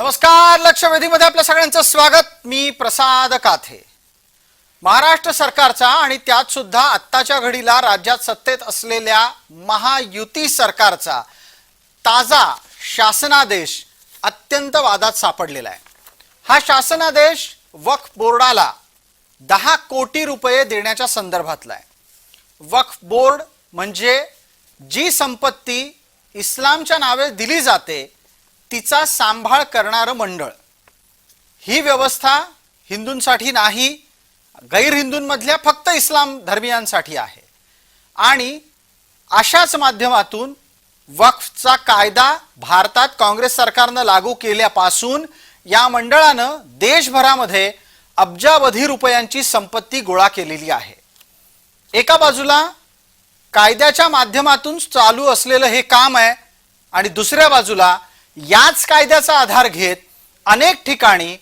नमस्कार लक्षवेधीमध्ये आपल्या सगळ्यांचं स्वागत. मी प्रसाद काथे. महाराष्ट्र सरकारचा आणि त्यात सुद्धा आत्ताच्या घडीला राज्यात सत्तेत असलेल्या महायुती सरकारचा ताजा शासनादेश अत्यंत वादात सापडलेला आहे. हा शासनादेश वक्फ बोर्डाला दहा कोटी रुपये देण्याच्या संदर्भातला आहे. वक्फ बोर्ड म्हणजे जी संपत्ती इस्लामच्या नावे दिली जाते तिचा सांभाळ करणारं मंडळ. ही व्यवस्था हिंदूंसाठी नाही गैर हिंदूंमधल्या फक्त इस्लाम धर्मियांसाठी आहे. आणि अशाच माध्यमातून वक्फचा कायदा भारतात काँग्रेस सरकारनं लागू केल्यापासून या मंडळानं देशभरामध्ये अब्जावधी रुपयांची संपत्ती गोळा केलेली आहे. एका बाजूला कायद्याच्या माध्यमातून चालू असलेलं हे काम आहे आणि दुसऱ्या बाजूला याच कायद्याचा आधार घेत अनेक ठिकाणी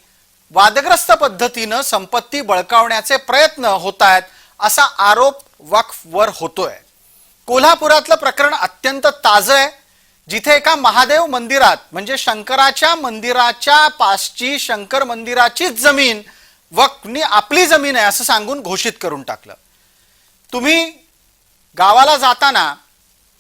वादग्रस्त पद्धतीनं संपत्ती बळकावण्याचे प्रयत्न होत आहेत असा आरोप वक्फवर होतोय. कोल्हापुरातलं प्रकरण अत्यंत ताजं आहे. जिथे एका महादेव मंदिरात म्हणजे शंकराच्या मंदिराच्या पासची शंकर मंदिराचीच जमीन वक्फनी आपली जमीन आहे असं सांगून घोषित करून टाकलं. तुम्ही गावाला जाताना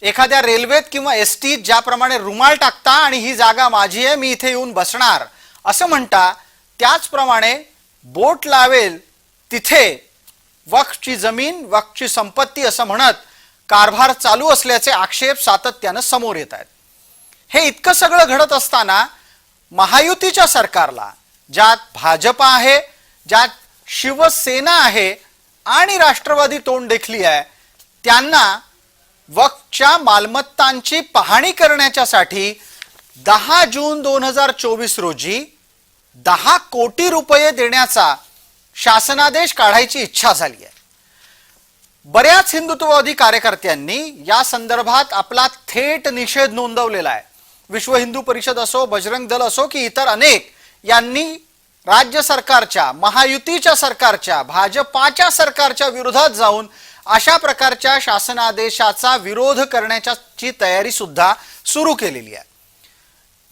एखाद्या रेल्वेत किंवा एस टीत ज्याप्रमाणे रुमाल टाकता आणि ही जागा माझी आहे मी इथे येऊन बसणार. असं म्हणता त्याचप्रमाणे बोट लावेल तिथे वक्फची जमीन वक्फची संपत्ती असं म्हणत कारभार चालू असल्याचे आक्षेप सातत्यानं समोर येत आहेत. हे इतकं सगळं घडत असताना महायुतीच्या सरकारला ज्यात भाजपा आहे ज्यात शिवसेना आहे आणि राष्ट्रवादी तोंड देखली आहे त्यांना वक्फच्या मालमत्तांची पाहणी करण्याच्यासाठी दहा जून दोन हजार चोवीस रोजी दहा कोटी रुपये देण्याचा शासनादेश काढायची इच्छा झाली आहे. बऱ्याच हिंदुत्ववादी कार्यकर्त्यांनी या संदर्भात आपला थेट निषेध नोंदवलेला आहे. विश्व हिंदू परिषद असो बजरंग दल असो की इतर अनेक यांनी राज्य सरकारच्या महायुतीच्या सरकारच्या भाजपाच्या सरकारच्या विरोधात जाऊन अशा प्रकारच्या शासनादेशाचा विरोध करण्याची तयारी सुद्धा सुरू केलेली आहे.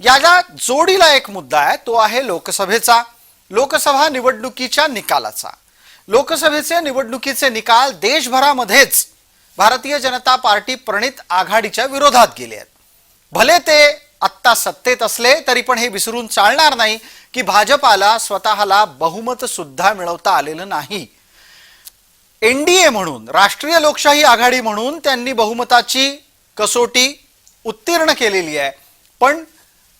याला जोडीला एक मुद्दा आहे तो आहे लोकसभेचा. लोकसभा निवडणुकीच्या निकालाचा. लोकसभेचे निवडणुकीचे निकाल देशभरामध्येच भारतीय जनता पार्टी प्रणित आघाडीच्या विरोधात गेले आहेत. भले ते आत्ता सत्तेत असले तरी पण हे विसरून चालणार नाही की भाजपाला स्वतःला बहुमत सुद्धा मिळवता आलेलं नाही. एनडीए म्हणून राष्ट्रीय लोकशाही आघाडी म्हणून त्यांनी बहुमताची कसोटी उत्तीर्ण केलेली आहे. पण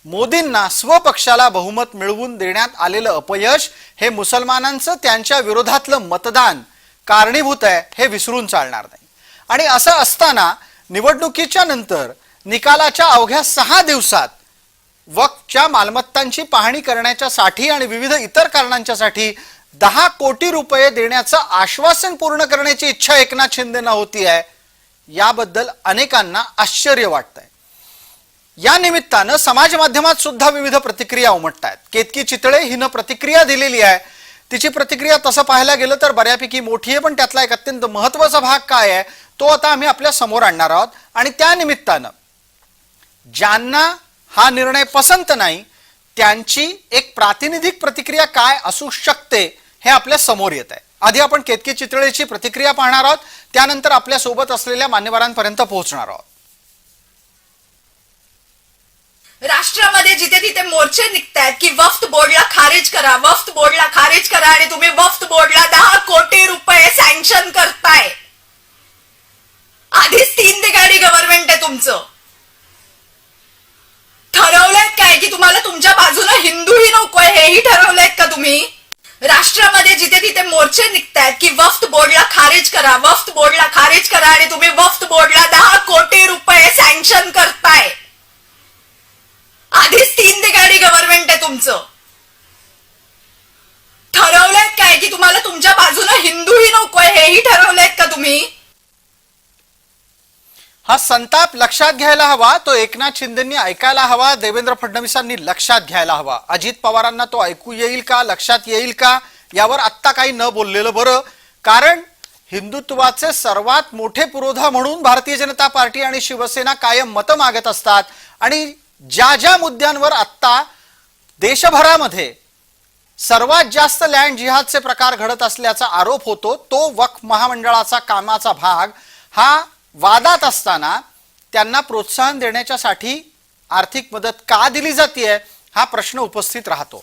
मोदींना स्वपक्षाला बहुमत मिळवून देण्यात आलेलं अपयश हे मुसलमानांचं त्यांच्या विरोधातलं मतदान कारणीभूत आहे हे विसरून चालणार नाही. आणि असं असताना निवडणुकीच्या नंतर निकालाच्या अवघ्या सहा दिवसात वक्तच्या मालमत्तांची पाहणी करण्याच्यासाठी आणि विविध इतर कारणांच्यासाठी दहा कोटी रुपये देण्याचं आश्वासन पूर्ण करण्याची इच्छा एकनाथ शिंदेना होती आहे. याबद्दल अनेकांना आश्चर्य वाटत आहे या निमित्तानं समाज माध्यमात सुद्धा विविध प्रतिक्रिया उमटतायत. केतकी चितळे हिनं प्रतिक्रिया दिलेली आहे. तिची प्रतिक्रिया तसं पाहायला गेलं तर बऱ्यापैकी मोठी आहे पण त्यातला एक अत्यंत महत्त्वाचा भाग काय आहे तो आता आम्ही आपल्यासमोर आणणार आहोत. आणि त्या निमित्तानं ज्यांना हा निर्णय पसंत नाही त्यांची एक प्रातिनिधिक प्रतिक्रिया काय असू शकते हे आपल्यासमोर येत आहे. आधी आपण केतकी चितळेची प्रतिक्रिया पाहणार आहोत त्यानंतर आपल्यासोबत असलेल्या मान्यवरांपर्यंत पोहोचणार आहोत. राष्ट्रामध्ये जिथे तिथे मोर्चे निघतायत की वफ्त बोर्डला खारिज करा वफ्त बोर्डला खारिज करा आणि तुम्ही वफ्त बोर्डला दहा कोटी रुपये सँक्शन करताय. आधीच तीन ठिकाणी गव्हर्नमेंट आहे तुमचं ठरवलंय काय की तुम्हाला तुमच्या बाजूला हिंदूही नकोय हेही ठरवलंय का तुम्ही? राष्ट्रामध्ये जिथे तिथे मोर्चे निघतायत की वफ्त बोर्डला खारिज करा वफ्त बोर्डला खारिज करा आणि तुम्ही वफ्त बोर्डला दहा कोटी रुपये सँक्शन करताय. आधीच तीन ठिकाणी गव्हर्नमेंट आहे तुमचं. ठरवलंय काय की तुम्हाला तुमच्या बाजूला हिंदूही नकोय हेही ठरवलंय का तुम्ही? हा संताप लक्षात घ्यायला हवा तो एकनाथ शिंदेंनी ऐकायला हवा देवेंद्र फडणवीसांनी लक्षात घ्यायला हवा. अजित पवारांना तो ऐकू येईल का लक्षात येईल का यावर आत्ता काही न बोललेलं बरं. कारण हिंदुत्वाचे सर्वात मोठे पुरोधा म्हणून भारतीय जनता पार्टी आणि शिवसेना कायम मतं मागत असतात. आणि ज्या ज्या मुद्द्यांवर आत्ता देशभरामध्ये सर्वात जास्त लँड जिहादचे प्रकार घडत असल्याचा आरोप होतो तो वक्फ महामंडळाचा कामाचा भाग. हा वादात असताना त्यांना प्रोत्साहन देण्याच्यासाठी आर्थिक मदत का दिली जाते हा प्रश्न उपस्थित राहतो.